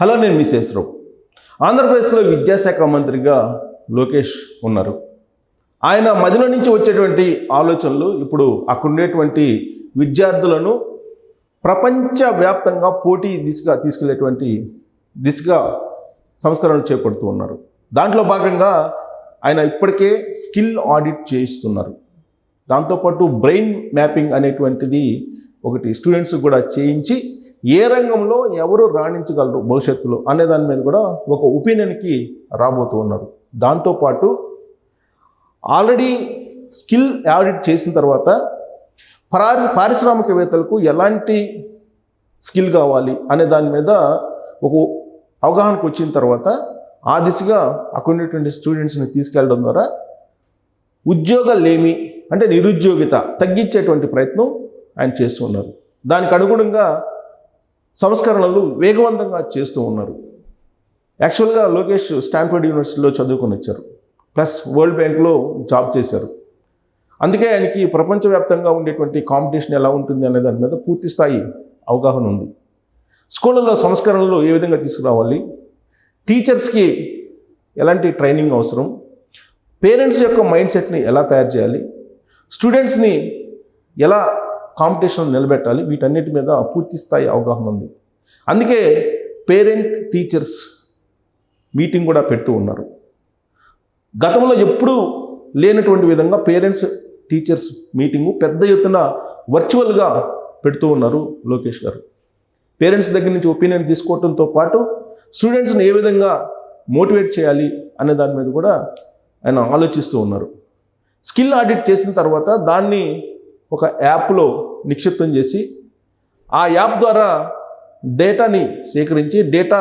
Hello నేను మీ శేషరావు. ఆంధ్రప్రదేశ్లో విద్యాశాఖ మంత్రిగా లోకేష్ ఉన్నారు. ఆయన మదిలో నుంచి వచ్చేటువంటి ఆలోచనలు ఇప్పుడు అక్కడుండేటువంటి విద్యార్థులను ప్రపంచవ్యాప్తంగా పోటీ దిశగా తీసుకెళ్ళేటువంటి దిశగా సంస్కరణలు చేపడుతూ ఉన్నారు. దాంట్లో భాగంగా ఆయన ఇప్పటికే స్కిల్ ఆడిట్ చేయిస్తున్నారు. దాంతోపాటు బ్రెయిన్ మ్యాపింగ్ అనేటువంటిది ఒకటి స్టూడెంట్స్ కూడా చేయించి ఏ రంగంలో ఎవరు రాణించగలరు భవిష్యత్తులో అనే దాని మీద కూడా ఒక ఒపీనియన్కి రాబోతూ ఉన్నారు. దాంతోపాటు ఆల్రెడీ స్కిల్ ఆడిట్ చేసిన తర్వాత పారి పారిశ్రామికవేత్తలకు ఎలాంటి స్కిల్ కావాలి అనే దాని మీద ఒక అవగాహనకు వచ్చిన తర్వాత ఆ దిశగా అక్కడ స్టూడెంట్స్ని తీసుకెళ్ళడం ద్వారా ఉద్యోగాలేమి అంటే నిరుద్యోగిత తగ్గించేటువంటి ప్రయత్నం ఆయన చేస్తున్నారు దానికి అనుగుణంగా సంస్కరణలు వేగవంతంగా చేస్తూ ఉన్నారు. యాక్చువల్గా లోకేష్ స్టాన్ఫర్డ్ యూనివర్సిటీలో చదువుకొని వచ్చారు. ప్లస్ వరల్డ్ బ్యాంక్లో జాబ్ చేశారు. అందుకే ఆయనకి ప్రపంచవ్యాప్తంగా ఉండేటువంటి కాంపిటీషన్ ఎలా ఉంటుంది అనే దాని మీద పూర్తి స్థాయి అవగాహన ఉంది. స్కూళ్ళలో సంస్కరణలు ఏ విధంగా తీసుకురావాలి? టీచర్స్కి ఎలాంటి ట్రైనింగ్ అవసరం? పేరెంట్స్ యొక్క మైండ్ సెట్ని ఎలా తయారు చేయాలి? స్టూడెంట్స్ని ఎలా కాంపిటీషన్ నిలబెట్టాలి. వీటన్నిటి మీద పూర్తి స్థాయి అవగాహన ఉంది. అందుకే పేరెంట్ టీచర్స్ మీటింగ్ కూడా పెడుతూ ఉన్నారు. గతంలో ఎప్పుడూ లేనటువంటి విధంగా పేరెంట్స్ టీచర్స్ మీటింగు పెద్ద ఎత్తున వర్చువల్గా పెడుతూ ఉన్నారు లోకేష్ గారు. పేరెంట్స్ దగ్గర నుంచి ఒపీనియన్ తీసుకోవడంతో పాటు స్టూడెంట్స్ని ఏ విధంగా మోటివేట్ చేయాలి అనే దాని మీద కూడా ఆయన ఆలోచిస్తూ ఉన్నారు. స్కిల్ ఆడిట్ చేసిన తర్వాత దాన్ని ఒక యాప్లో నిక్షిప్తం చేసి ఆ యాప్ ద్వారా డేటాని సేకరించి డేటా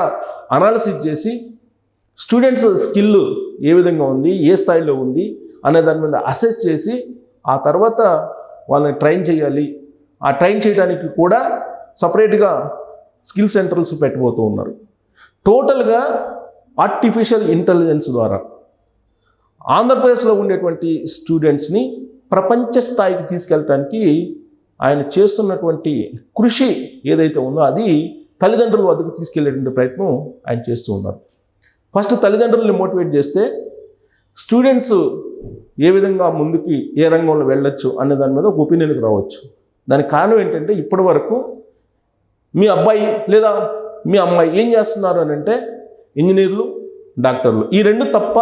అనాలిసిస్ చేసి స్టూడెంట్స్ స్కిల్ ఏ విధంగా ఉంది ఏ స్థాయిలో ఉంది అనే దాని మీద అసెస్ చేసి ఆ తర్వాత వాళ్ళని ట్రైన్ చేయాలి. ఆ ట్రైన్ చేయడానికి కూడా సపరేట్గా స్కిల్ సెంటర్స్ పెట్టబోతూ ఉన్నారు. టోటల్గా ఆర్టిఫిషియల్ ఇంటెలిజెన్స్ ద్వారా ఆంధ్రప్రదేశ్లో ఉండేటువంటి స్టూడెంట్స్ని ప్రపంచ స్థాయికి తీసుకెళ్ళటానికి ఆయన చేస్తున్నటువంటి కృషి ఏదైతే ఉందో అది తల్లిదండ్రుల వద్దకు తీసుకెళ్ళేటువంటి ప్రయత్నం ఆయన చేస్తూ ఉన్నారు. ఫస్ట్ తల్లిదండ్రుల్ని మోటివేట్ చేస్తే స్టూడెంట్స్ ఏ విధంగా ముందుకి ఏ రంగంలో వెళ్ళొచ్చు అనే దాని మీద ఒక ఒపీనియన్కి రావచ్చు. దానికి కారణం ఏంటంటే ఇప్పటి వరకు మీ అబ్బాయి లేదా మీ అమ్మాయి ఏం చేస్తున్నారు అని అంటే ఇంజనీర్లు డాక్టర్లు. ఈ రెండు తప్ప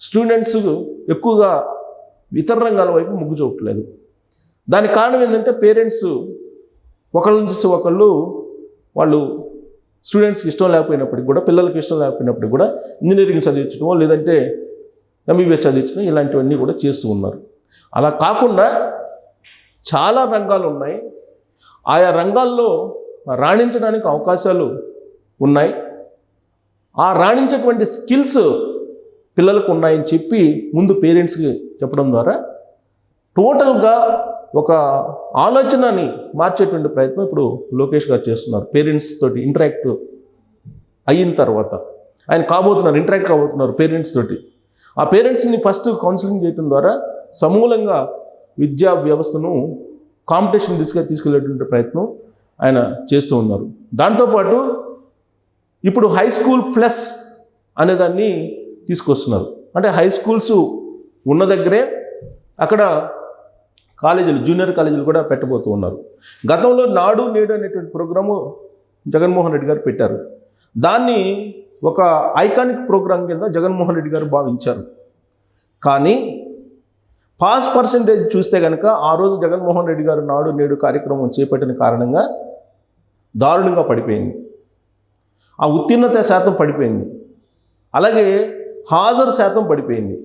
స్టూడెంట్స్ ఎక్కువగా ఇతర రంగాల వైపు మొగ్గు చూపట్లేదు. దానికి కారణం ఏంటంటే పేరెంట్స్ ఒకళ్ళని చూసి ఒకళ్ళు వాళ్ళు స్టూడెంట్స్కి ఇష్టం లేకపోయినప్పటికి కూడా పిల్లలకి ఇష్టం లేకపోయినప్పటికి కూడా ఇంజనీరింగ్ చదివించడమో లేదంటే ఎంబీబీఎస్ చదివించడం ఇలాంటివన్నీ కూడా చేస్తూ ఉన్నారు. అలా కాకుండా చాలా రంగాలు ఉన్నాయి. ఆయా రంగాల్లో రాణించడానికి అవకాశాలు ఉన్నాయి. ఆ రాణించేటువంటి స్కిల్స్ పిల్లలకు ఉన్నాయని చెప్పి ముందు పేరెంట్స్కి చెప్పడం ద్వారా టోటల్గా ఒక ఆలోచనని మార్చేటువంటి ప్రయత్నం ఇప్పుడు లోకేష్ గారు చేస్తున్నారు. పేరెంట్స్ తోటి ఇంటరాక్ట్ అయిన తర్వాత ఆయన కాబోతున్నారు ఇంటరాక్ట్ కాబోతున్నారు పేరెంట్స్ తోటి. ఆ పేరెంట్స్ని ఫస్ట్ కౌన్సిలింగ్ చేయడం ద్వారా సమూలంగా విద్యా వ్యవస్థను కాంపిటీషన్ దిశగా తీసుకెళ్ళేటువంటి ప్రయత్నం ఆయన చేస్తూ ఉన్నారు. దాంతోపాటు ఇప్పుడు హై స్కూల్ ప్లస్ అనేదాన్ని తీసుకొస్తున్నారు. అంటే హై స్కూల్స్ ఉన్న దగ్గరే అక్కడ కాలేజీలు జూనియర్ కాలేజీలు కూడా పెట్టబోతూ ఉన్నారు. గతంలో నాడు నేడు అనేటువంటి ప్రోగ్రాము జగన్మోహన్ రెడ్డి గారు పెట్టారు. దాన్ని ఒక ఐకానిక్ ప్రోగ్రాం కింద జగన్మోహన్ రెడ్డి గారు భావించారు. కానీ పాస్ పర్సంటేజ్ చూస్తే కనుక ఆ రోజు జగన్మోహన్ రెడ్డి గారు నాడు నేడు కార్యక్రమం చేపట్టిన కారణంగా దారుణంగా పడిపోయింది. ఆ ఉత్తీర్ణత శాతం పడిపోయింది. అలాగే హాజరు శాతం పడిపోయింది.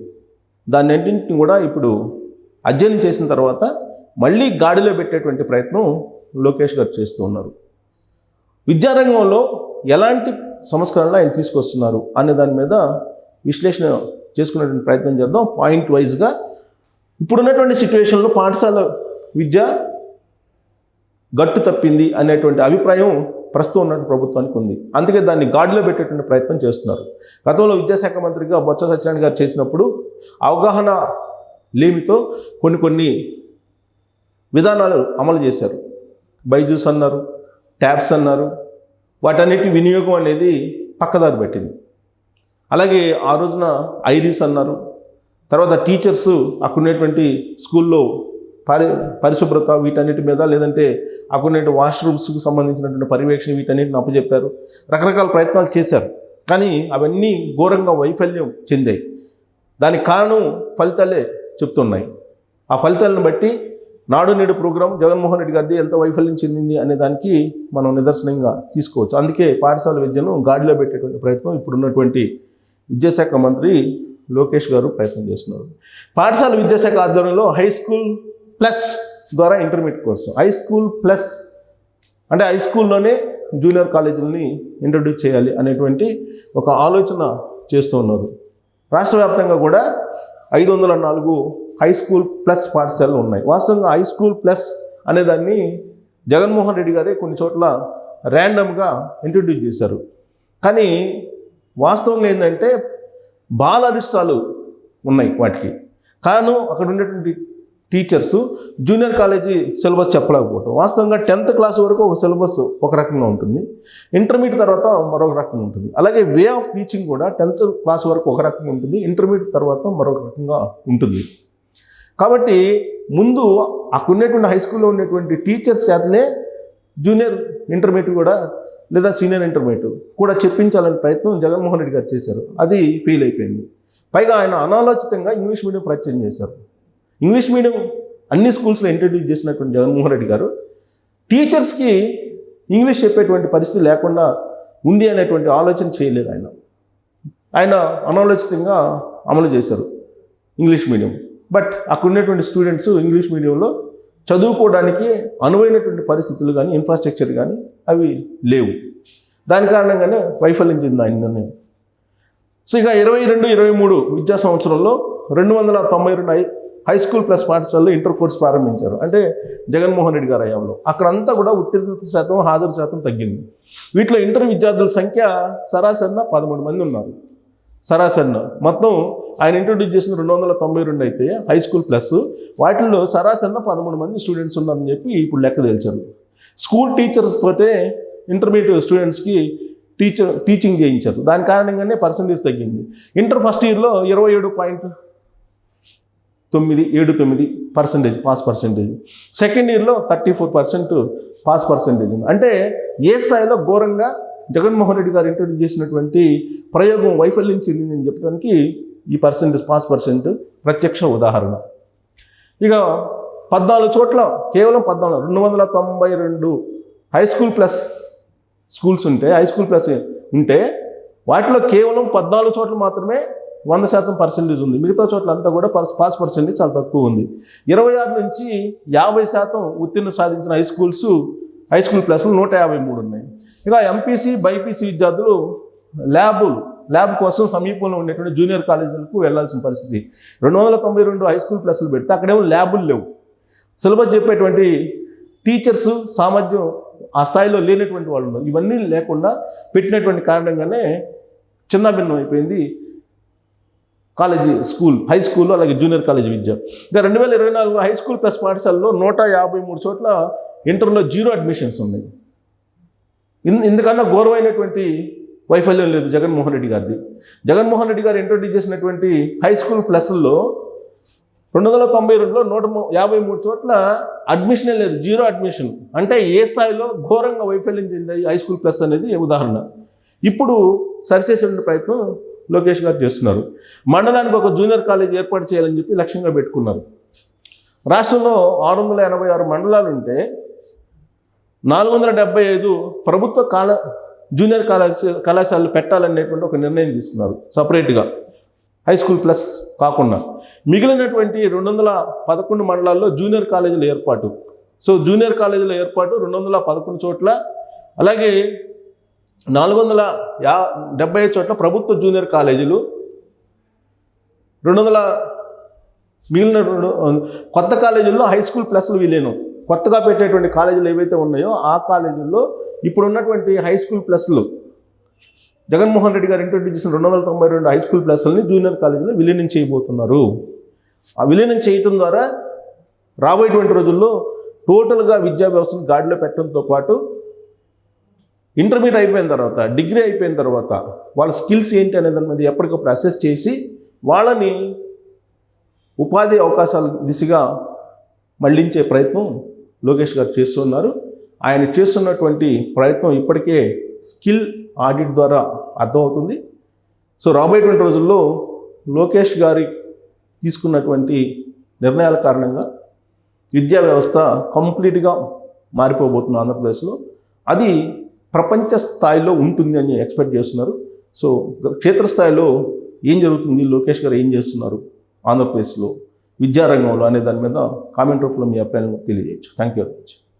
దాన్ని కూడా ఇప్పుడు అధ్యయనం చేసిన తర్వాత మళ్ళీ గాడిలో పెట్టేటువంటి ప్రయత్నం లోకేష్ గారు చేస్తూ ఉన్నారు. విద్యారంగంలో ఎలాంటి సంస్కరణలు ఆయన తీసుకొస్తున్నారు అనే దాని మీద విశ్లేషణ చేసుకునేటువంటి ప్రయత్నం చేద్దాం. పాయింట్ వైజ్గా ఇప్పుడున్నటువంటి సిచ్యువేషన్లో పాఠశాల విద్య గట్టు తప్పింది అనేటువంటి అభిప్రాయం ప్రస్తుతం ఉన్నటువంటి ప్రభుత్వానికి ఉంది. అందుకే దాన్ని గాడిలో పెట్టేటువంటి ప్రయత్నం చేస్తున్నారు. గతంలో విద్యాశాఖ మంత్రిగా బొత్స సత్యనారాయణ గారు చేసినప్పుడు అవగాహన లేమితో కొన్ని కొన్ని విధానాలు అమలు చేశారు. బైజూస్ అన్నారు ట్యాబ్స్ అన్నారు వాటన్నిటి వినియోగం అనేది పక్కదారి పెట్టింది. అలాగే ఆ రోజున ఐరిస్ అన్నారు తర్వాత టీచర్స్ అక్కడ ఉండేటువంటి స్కూల్లో పరి పరిశుభ్రత వీటన్నిటి మీద లేదంటే అక్కడ వాష్రూమ్స్కి సంబంధించినటువంటి పర్యవేక్షణ వీటన్నిటిని అప్పచెప్పారు. రకరకాల ప్రయత్నాలు చేశారు. కానీ అవన్నీ ఘోరంగా వైఫల్యం చెందాయి. దానికి కారణం ఫలితాలే చెప్తున్నాయి. ఆ ఫలితాలను బట్టి నాడు నేడు ప్రోగ్రాం జగన్మోహన్ రెడ్డి గారిది ఎంత వైఫల్యం చెందింది అనే దానికి మనం నిదర్శనంగా తీసుకోవచ్చు. అందుకే పాఠశాల విద్యను గాడిలో పెట్టేటువంటి ప్రయత్నం ఇప్పుడున్నటువంటి విద్యాశాఖ మంత్రి లోకేష్ గారు ప్రయత్నం చేస్తున్నారు. పాఠశాల విద్యాశాఖ ఆధ్వర్యంలో హై స్కూల్ ప్లస్ ద్వారా intermediate course. High school plus అంటే హై స్కూల్లోనే జూనియర్ కాలేజీలని ఇంట్రడ్యూస్ చేయాలి అనేటువంటి ఒక ఆలోచన చేస్తూ ఉన్నారు. రాష్ట్ర వ్యాప్తంగా కూడా ఐదు వందల నాలుగు హై స్కూల్ ప్లస్ పాఠశాలలు ఉన్నాయి. వాస్తవంగా హై స్కూల్ ప్లస్ అనేదాన్ని జగన్మోహన్ రెడ్డి గారే కొన్ని చోట్ల ర్యాండమ్గా ఇంట్రడ్యూస్ చేశారు. కానీ వాస్తవంగా ఏంటంటే బాల అరిష్టాలు ఉన్నాయి వాటికి. కారణం అక్కడ ఉండేటువంటి టీచర్స్ జూనియర్ కాలేజీ సిలబస్ చెప్పలేకపోవటం. వాస్తవంగా టెన్త్ క్లాస్ వరకు ఒక సిలబస్ ఒక రకంగా ఉంటుంది. ఇంటర్మీడియట్ తర్వాత మరొక రకంగా ఉంటుంది. అలాగే వే ఆఫ్ టీచింగ్ కూడా టెన్త్ క్లాస్ వరకు ఒక రకంగా ఉంటుంది. ఇంటర్మీడియట్ తర్వాత మరొక రకంగా ఉంటుంది. కాబట్టి ముందు అక్కడ ఉన్నటువంటి హై స్కూల్లో ఉండేటువంటి టీచర్స్ చేతనే జూనియర్ ఇంటర్మీడియట్ కూడా లేదా సీనియర్ ఇంటర్మీడియట్ కూడా చెప్పించాలని ప్రయత్నం జగన్మోహన్ రెడ్డి గారు చేశారు. అది ఫెయిల్ అయిపోయింది. పైగా ఆయన అనాలోచితంగా ఇంగ్లీష్ మీడియం ప్రచారం చేశారు. ఇంగ్లీష్ మీడియం అన్ని స్కూల్స్లో ఇంట్రడ్యూస్ చేసినటువంటి జగన్మోహన్ రెడ్డి గారు టీచర్స్కి ఇంగ్లీష్ చెప్పేటువంటి పరిస్థితి లేకుండా ఉంది అనేటువంటి ఆలోచన చేయలేదు ఆయన. ఆయన అనాలోచితంగా అమలు చేశారు ఇంగ్లీష్ మీడియం. బట్ అక్కడ ఉండేటువంటి స్టూడెంట్స్ ఇంగ్లీష్ మీడియంలో చదువుకోవడానికి అనువైనటువంటి పరిస్థితులు కానీ ఇన్ఫ్రాస్ట్రక్చర్ కానీ అవి లేవు. దాని కారణంగానే వైఫల్యం చెంది ఆయన నిర్ణయం. సో ఇక ఇరవై రెండు ఇరవై మూడు విద్యా సంవత్సరంలో రెండు వందల తొంభై రెండు హై స్కూల్ ప్లస్ పాఠశాలలో ఇంటర్ కోర్స్ ప్రారంభించారు. అంటే జగన్మోహన్ రెడ్డి గారి హయాంలో. అక్కడంతా కూడా ఉత్తీర్ణత శాతం హాజరు శాతం తగ్గింది. వీటిలో ఇంటర్ విద్యార్థుల సంఖ్య సరాసరిన పదమూడు మంది ఉన్నారు. సరాసరిన. మొత్తం ఆయన ఇంట్రొడ్యూస్ చేసిన రెండు వందల తొంభై రెండు అయితే హై స్కూల్ ప్లస్ వాటిల్లో సరాసరిన పదమూడు మంది స్టూడెంట్స్ ఉన్నారని చెప్పి ఇప్పుడు లెక్క తేల్చారు. స్కూల్ టీచర్స్ తోటే ఇంటర్మీడియట్ స్టూడెంట్స్కి టీచర్ టీచింగ్ చేయించారు. దాని కారణంగానే పర్సంటేజ్ తగ్గింది. ఇంటర్ ఫస్ట్ ఇయర్లో ఇరవై ఏడు పాయింట్ తొమ్మిది ఏడు తొమ్మిది పర్సెంటేజ్ పాస్ పర్సెంటేజ్ సెకండ్ ఇయర్లో thirty four percent pass percentage అంటే ఏ స్థాయిలో ఘోరంగా జగన్మోహన్ రెడ్డి గారు ఇంట్రొడ్యూస్ చేసినటువంటి ప్రయోగం వైఫల్యం చెందిందని చెప్పడానికి ఈ పర్సెంటేజ్ పాస్ పర్సెంట్ ప్రత్యక్ష ఉదాహరణ. ఇక పద్నాలుగు చోట్ల కేవలం పద్నాలుగు రెండు వందల తొంభై రెండు హై స్కూల్ ప్లస్ స్కూల్స్ ఉంటే హై స్కూల్ ప్లస్ ఉంటే వాటిలో కేవలం పద్నాలుగు చోట్ల మాత్రమే వంద శాతం పర్సెంటేజ్ ఉంది. మిగతా చోట్ల అంతా కూడా పర్స్ పాస్ పర్సెంటేజ్ చాలా తక్కువ ఉంది. ఇరవై ఆరు నుంచి యాభై శాతం ఉత్తీర్ణ సాధించిన హై స్కూల్స్ హై స్కూల్ ప్లస్లు నూట యాభై మూడు ఉన్నాయి. ఇక ఎంపీసీ బైపీసీ విద్యార్థులు ల్యాబులు ల్యాబ్ కోసం సమీపంలో ఉండేటువంటి జూనియర్ కాలేజీలకు వెళ్ళాల్సిన పరిస్థితి. రెండు వందల తొంభై రెండు హై స్కూల్ ప్లస్లు పెడితే అక్కడేమో ల్యాబులు లేవు. సిలబస్ చెప్పేటువంటి టీచర్స్ సామర్థ్యం ఆ స్థాయిలో లేనటువంటి వాళ్ళు ఇవన్నీ లేకుండా పెట్టినటువంటి కారణంగానే చిన్న భిన్నం అయిపోయింది. కాలేజీ స్కూల్ హై స్కూల్ అలాగే జూనియర్ కాలేజీ విద్య. ఇంకా రెండు వేల ఇరవై నాలుగు హై స్కూల్ ప్లస్ పాఠశాలలో నూట యాభై మూడు చోట్ల ఇంటర్లో జీరో అడ్మిషన్స్ ఉన్నాయి. ఇన్- ఇందుకన్నా ఘోరమైనటువంటి వైఫల్యం లేదు జగన్మోహన్ రెడ్డి గారిది. జగన్మోహన్ రెడ్డి గారు ఇంట్రొడ్యూస్ చేసినటువంటి హై స్కూల్ ప్లస్లో రెండు వందల తొంభై రెండులో నూట యాభై మూడు చోట్ల అడ్మిషనే లేదు జీరో అడ్మిషన్. అంటే ఏ స్థాయిలో ఘోరంగా వైఫల్యం చెందాయి హై స్కూల్ ప్లస్ అనేది ఉదాహరణ. ఇప్పుడు సరిచేసే ప్రయత్నం లోకేష్ గారు చేస్తున్నారు. మండలానికి ఒక జూనియర్ కాలేజ్ ఏర్పాటు చేయాలని చెప్పి లక్ష్యంగా పెట్టుకున్నారు. రాష్ట్రంలో ఆరు వందల ఎనభై ఆరు మండలాలు ఉంటే నాలుగు వందల డెబ్బై ఐదు ప్రభుత్వ కాల జూనియర్ కళాశాల కళాశాలలు పెట్టాలనేటువంటి ఒక నిర్ణయం తీసుకున్నారు సపరేట్గా. హై స్కూల్ ప్లస్ కాకుండా. మిగిలినటువంటి రెండు వందల పదకొండు మండలాల్లో జూనియర్ కాలేజీల ఏర్పాటు. సో జూనియర్ కాలేజీల ఏర్పాటు రెండు వందల పదకొండు చోట్ల. అలాగే నాలుగు వందల యా డెబ్బై చోట్ల ప్రభుత్వ జూనియర్ కాలేజీలు రెండు వందల మిగిలిన రెండు కొత్త కాలేజీల్లో హై స్కూల్ ప్లస్లు విలీనం కొత్తగా పెట్టేటువంటి కాలేజీలు ఏవైతే ఉన్నాయో ఆ కాలేజీల్లో ఇప్పుడు ఉన్నటువంటి హై స్కూల్ ప్లస్లు జగన్మోహన్ రెడ్డి గారు ఇంట్రొడ్యూస్ చేసిన రెండు వందల తొంభై రెండు హై స్కూల్ ప్లస్లని జూనియర్ కాలేజీలో విలీనం చేయబోతున్నారు. ఆ విలీనం చేయటం ద్వారా రాబోయేటువంటి రోజుల్లో టోటల్గా విద్యా వ్యవస్థను గాడిలో పెట్టడంతో పాటు ఇంటర్మీడియట్ అయిపోయిన తర్వాత డిగ్రీ అయిపోయిన తర్వాత వాళ్ళ స్కిల్స్ ఏంటి అనే దాని మీద ఎప్పటికప్పుడు అసెస్ చేసి వాళ్ళని ఉపాధి అవకాశాల దిశగా మళ్ళించే ప్రయత్నం లోకేష్ గారు చేస్తున్నారు. ఆయన చేస్తున్నటువంటి ప్రయత్నం ఇప్పటికే స్కిల్ ఆడిట్ ద్వారా అర్థమవుతుంది. సో రాబోయేటువంటి రోజుల్లో లోకేష్ గారి తీసుకున్నటువంటి నిర్ణయాల కారణంగా విద్యా వ్యవస్థ కంప్లీట్గా మారిపోబోతుంది ఆంధ్రప్రదేశ్లో. అది ప్రపంచ స్థాయిలో ఉంటుంది అని ఎక్స్పెక్ట్ చేస్తున్నారు. సో క్షేత్రస్థాయిలో ఏం జరుగుతుంది? లోకేష్ గారు ఏం చేస్తున్నారు? ఆంధ్రప్రదేశ్లో విద్యారంగంలో అనే దాని మీద కామెంట్ రూపంలో మీ అభిప్రాయాలను తెలియజేయచ్చు. Thank you very much